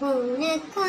五月膏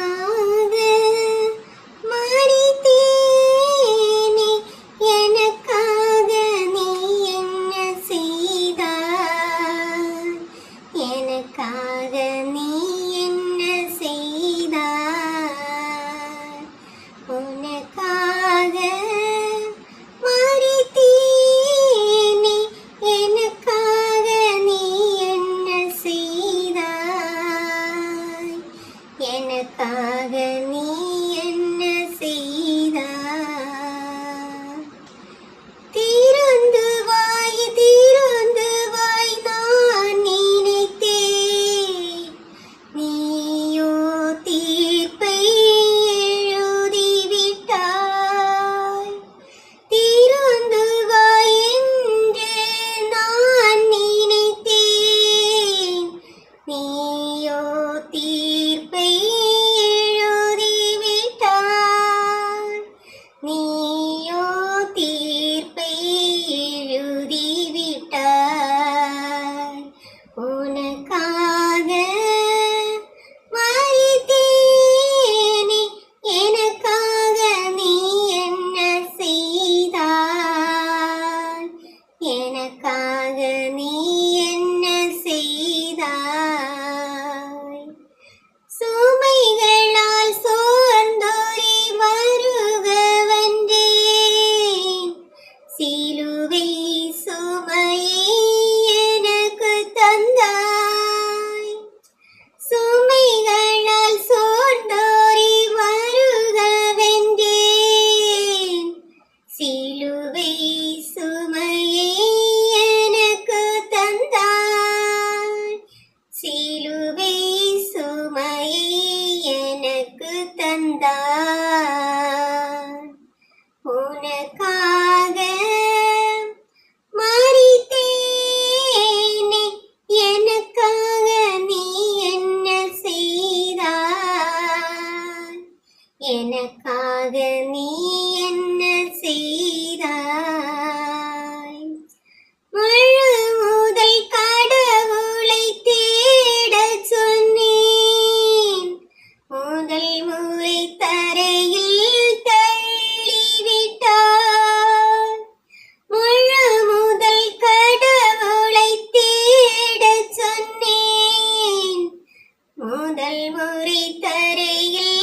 முதல் முறை தரையில்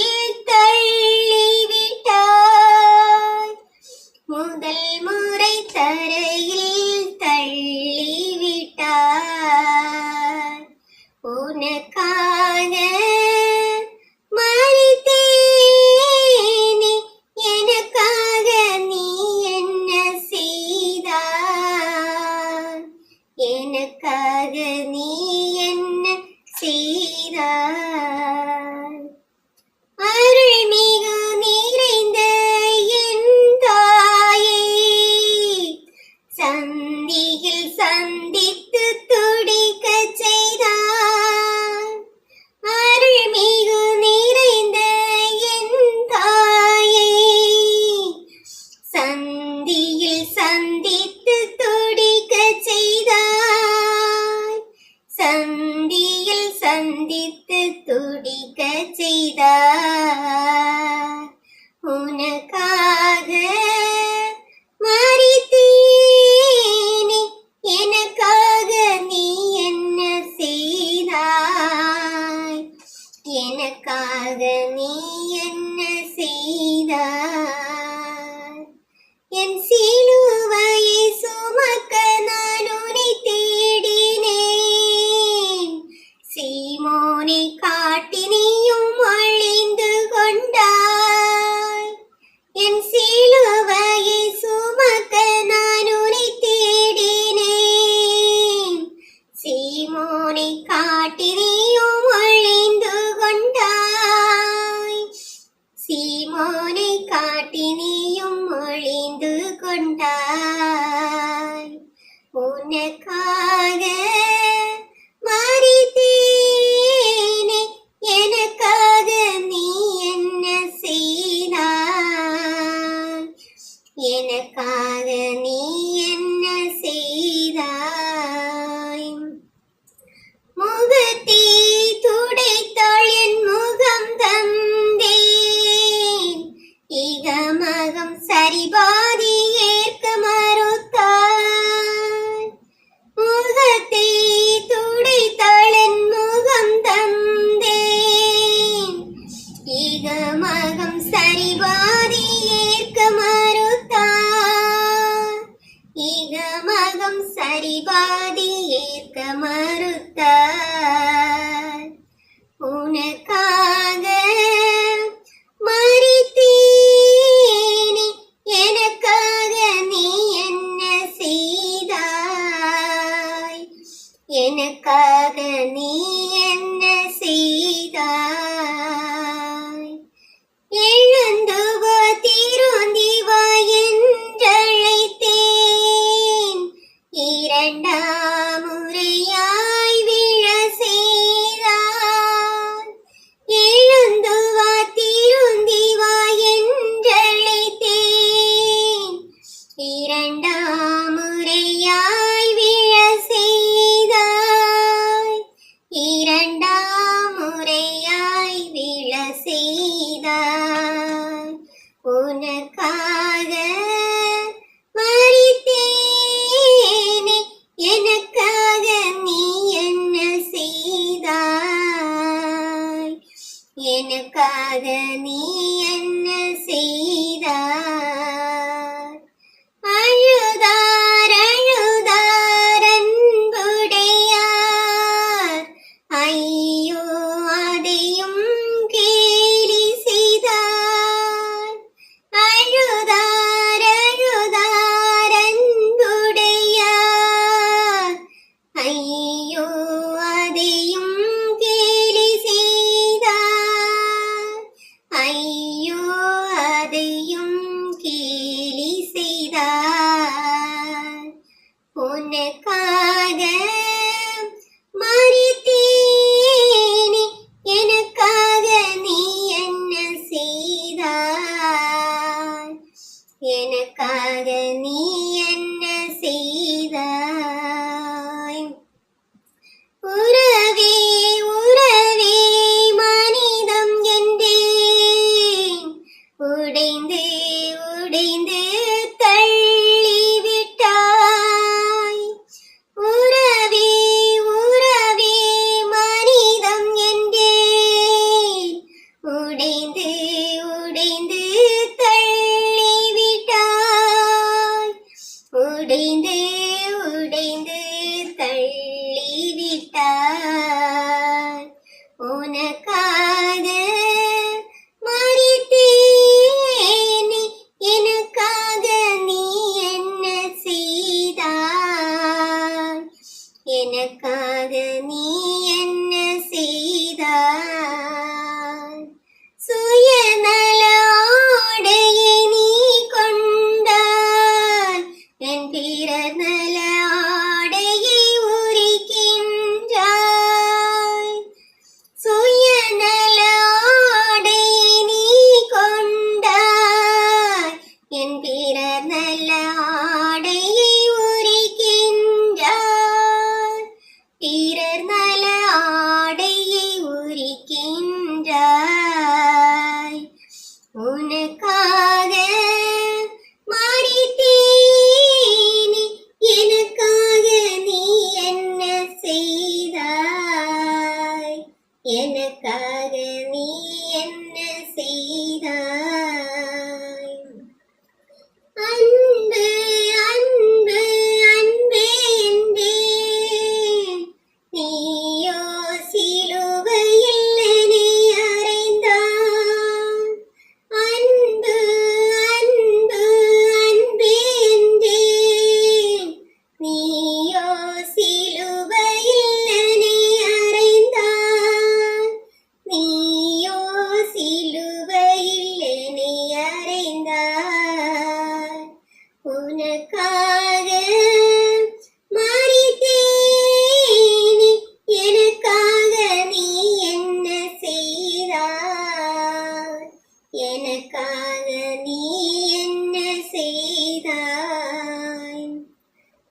தள்ளிவிட்டாய். முதல் முறை தரையில் தள்ளிவிட்டாய். உனக்காக மறித்தேனே எனக்காக நீ என்ன செய்தாய்? எனக்காக நீ இரண்டாமுறையாய் விழ செய்தார் எழுந்து வா திருந்தி வா என்றழைத்தேன் இரண்டாமுறையாய் விழ செய்தாய் இரண்டாமுறையாய் விழ செய்தாய் உனக்கா உனக்காக உடைந்து உடைந்து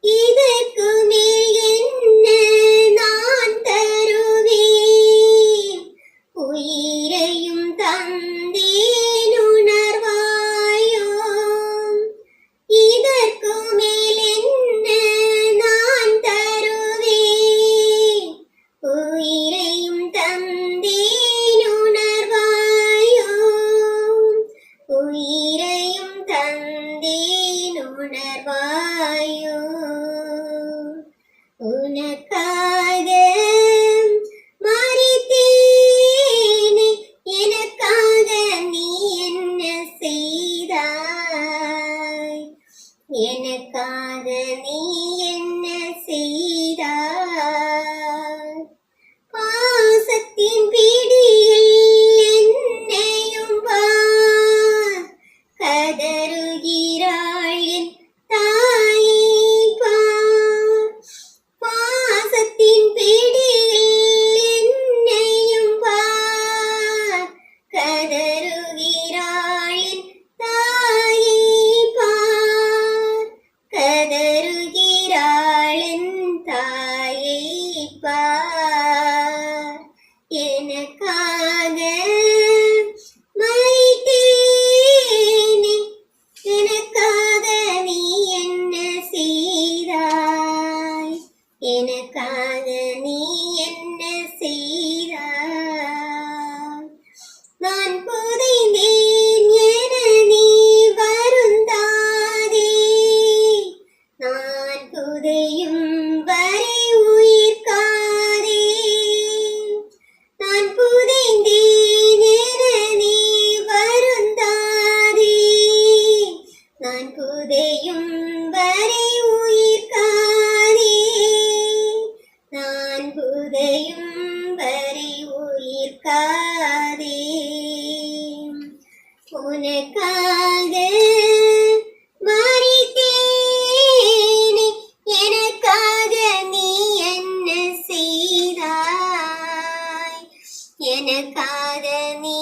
இது நீ என்ன செய்கிறாய் நான் புதைந்தேன் என நீ வருந்தாதே. நான் புதையும் வரை உயிர்காதே நான் புதைந்தேன் என நீ வருந்தாதே. நான் புதையும் எனக்காக நீ